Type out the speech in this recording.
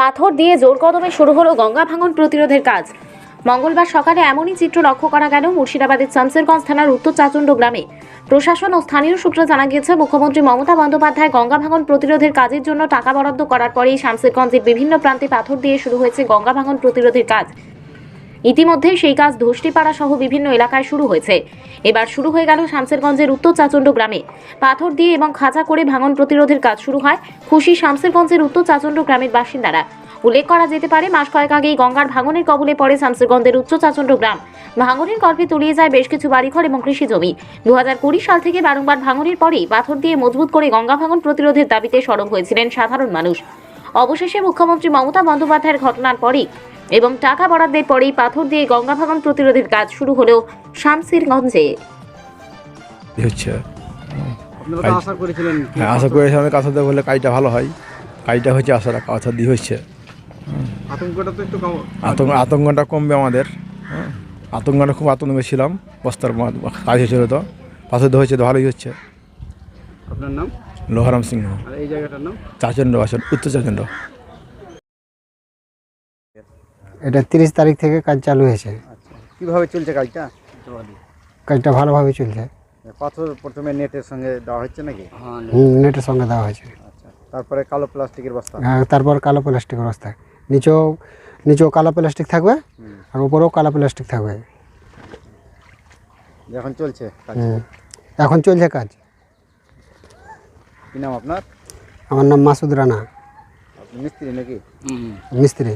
পাথর দিয়ে জোর কদমে শুরু হলো গঙ্গা ভাঙন প্রতিরোধের কাজ। মঙ্গলবার সকালে এমনই চিত্র লক্ষ্য করা গেল মুর্শিদাবাদের শামসেরগঞ্জ থানার উত্তর চাচণ্ড গ্রামে। প্রশাসন ও স্থানীয় সূত্রে জানা গিয়েছে, মুখ্যমন্ত্রী মমতা বন্দ্যোপাধ্যায় গঙ্গা ভাঙন প্রতিরোধের কাজের জন্য টাকা বরাদ্দ করার পরেই শামসেরগঞ্জের বিভিন্ন প্রান্তে পাথর দিয়ে শুরু হয়েছে গঙ্গা ভাঙন প্রতিরোধের কাজ। ইতিমধ্যে সেই কাজ ধষ্টিপাড়া সহ বিভিন্ন এলাকায় শুরু হয়েছে। এবার শুরু হয়ে গেল শামসেরগঞ্জের উত্তর চাচণ্ড গ্রামে। পাথর দিয়ে এবং খাঁচা করে ভাঙন প্রতিরোধের কাজ শুরু হয় খুশি শামসেরগঞ্জের উত্তর চাচণ্ড গ্রামের বাসিন্দারা। উল্লেখ করা যেতে পারে, মাস কয়েক আগেই গঙ্গার ভাঙনের কবলে পড়ে শামসেরগঞ্জের উচ্চ চাচণ্ড গ্রাম। ভাঙনের গল্পে তলিয়ে যায় বেশ কিছু বাড়িঘর এবং কৃষি জমি। দু হাজার কুড়ি সাল থেকে বারংবার ভাঙনের পরেই পাথর দিয়ে মজবুত করে গঙ্গা ভাঙন প্রতিরোধের দাবিতে সরব হয়েছিলেন সাধারণ মানুষ। অবশেষে মুখ্যমন্ত্রী মমতা বন্দ্যোপাধ্যায়ের ঘটনার পরেই এবং টাকা বরাদ্দের পরেই পাথর দিয়ে গঙ্গা ভাঙন প্রতিরোধের কাজ শুরু হলো শামসিরগঞ্জে। আশা করেছিলেন হ্যাঁ আশা করেছিলাম কাঁথা দেওয়া বলে কাজটা ভালো হয়। কাজটা হচ্ছে আশাটা কাঁথা দিয়ে হচ্ছে। আতঙ্কটা তো একটু আতঙ্ক আতঙ্কটা কমবে আমাদের। আতঙ্কটা খুব আতঙ্কে ছিলাম। বস্তার কাজ হয়েছিল তো। পাথর দেওয়া হচ্ছে তো ভালোই হচ্ছে। আপনার নাম? লোহারাম সিংহ। আর এই জায়গাটার নাম? চাচণ্ড আসন উত্তর চাচণ্ড এটা তিরিশ তারিখ থেকে কাজ চালু হয়েছে। আচ্ছা কীভাবে চলছে কাজটা? কাজটা ভালোভাবে চলছে। পাথর প্রথমে নেটের সঙ্গে দেওয়া হচ্ছে নাকি? নেটের সঙ্গে দেওয়া হয়েছে। আচ্ছা তারপরে কালো প্লাস্টিকের বস্তা? হ্যাঁ, তারপর কালো প্লাস্টিক অবস্থা নিচেও নিচেও কালো প্লাস্টিক থাকবে আর উপরেও কালো প্লাস্টিক থাকবে। এখন চলছে এখন চলছে কাজ। কি নাম আপনার? আমার নাম মাসুদ রানা। মিস্ত্রি নাকি? মিস্ত্রি।